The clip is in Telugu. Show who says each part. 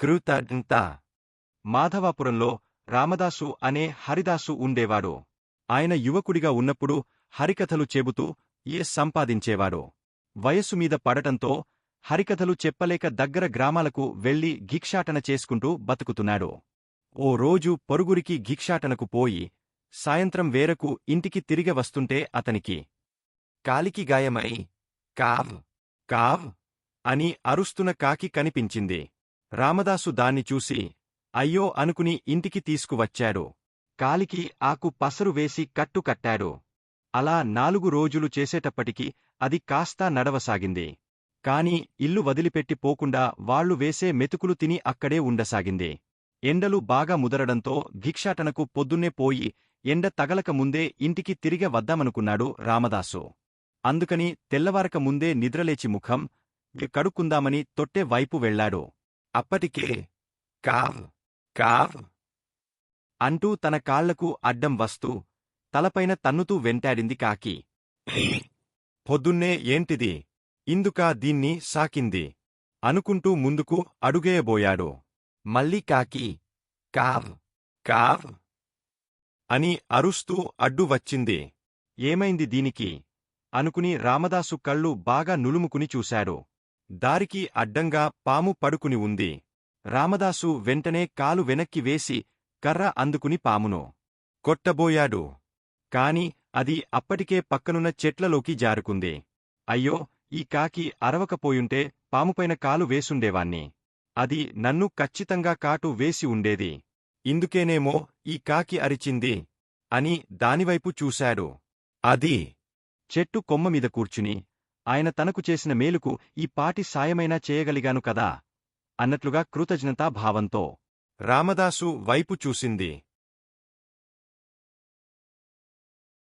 Speaker 1: కృతజ్ఞత. మాధవాపురంలో రామదాసు అనే హరిదాసు ఉండేవాడు. ఆయన యువకుడిగా ఉన్నప్పుడు హరికథలు చెబుతూ ఏ సంపాదించేవాడు. వయస్సు మీద పడటంతో హరికథలు చెప్పలేక దగ్గర గ్రామాలకు వెళ్ళి గిక్షాటన చేసుకుంటూ బతుకుతున్నాడు. ఓ రోజు పొరుగురికి గిక్షాటనకు పోయి సాయంత్రం వేరకు ఇంటికి తిరిగి వస్తుంటే అతనికి కాలికి గాయమై కావ్ కావ్ అని అరుస్తున్న కాకి కనిపించింది. రామదాసు దాన్ని చూసి అయ్యో అనుకుని ఇంటికి తీసుకువచ్చాడు. కాలికి ఆకు పసరు వేసి కట్టు కట్టాడు. అలా నాలుగు రోజులు చేసేటప్పటికి అది కాస్తా నడవసాగింది. కాని ఇల్లు వదిలిపెట్టి పోకుండా వాళ్ళు వేసే మెతుకులు తిని అక్కడే ఉండసాగింది. ఎండలు బాగా ముదరడంతో భిక్షాటనకు పొద్దున్నే పోయి ఎండ తగలక ముందే ఇంటికి తిరిగే వద్దామనుకున్నాడు రామదాసు. అందుకని తెల్లవారక ముందే నిద్రలేచి ముఖం కడుక్కుందామని తొట్టె వైపు వెళ్ళాడు అప్పటికే కావ్ కావ్ అంటూ తన కాళ్ళకు అడ్డం వస్తూ తలపైన తన్నుతూ వెంటాడింది కాకి. పొద్దున్నే ఏంటిది? ఇందుకా దీన్ని సాకింది అనుకుంటూ ముందుకు అడుగేయబోయాడు. మళ్ళీ కాకి కావ్ కావ్ అని అరుస్తూ అడ్డు వచ్చింది. ఏమైంది దీనికి? అనుకుని రామదాసు కళ్ళు బాగా నులుముకుని చూశాడు. దారికి అడ్డంగా పాము పడుకుని ఉంది. రామదాసు వెంటనే కాలు వెనక్కి వేసి కర్ర అందుకుని పామును కొట్టబోయాడు. కాని అది అప్పటికే పక్కనున్న చెట్లలోకి జారుకుంది. అయ్యో ఈ కాకి అరవకపోయుంటే పాముపైన కాలు వేసుండేవాణ్ణి. అది నన్ను ఖచ్చితంగా కాటు వేసి ఉండేది. ఇందుకేనేమో ఈ కాకి అరిచింది అని దానివైపు చూశాడు. అది చెట్టు కొమ్మ మీద కూర్చుని ఆయన తనకు చేసిన మేలుకు ఈ పాటి సాయమైనా చేయగలిగాను కదా అన్నట్లుగా కృతజ్ఞతా భావంతో రామదాసు వైపు చూసింది.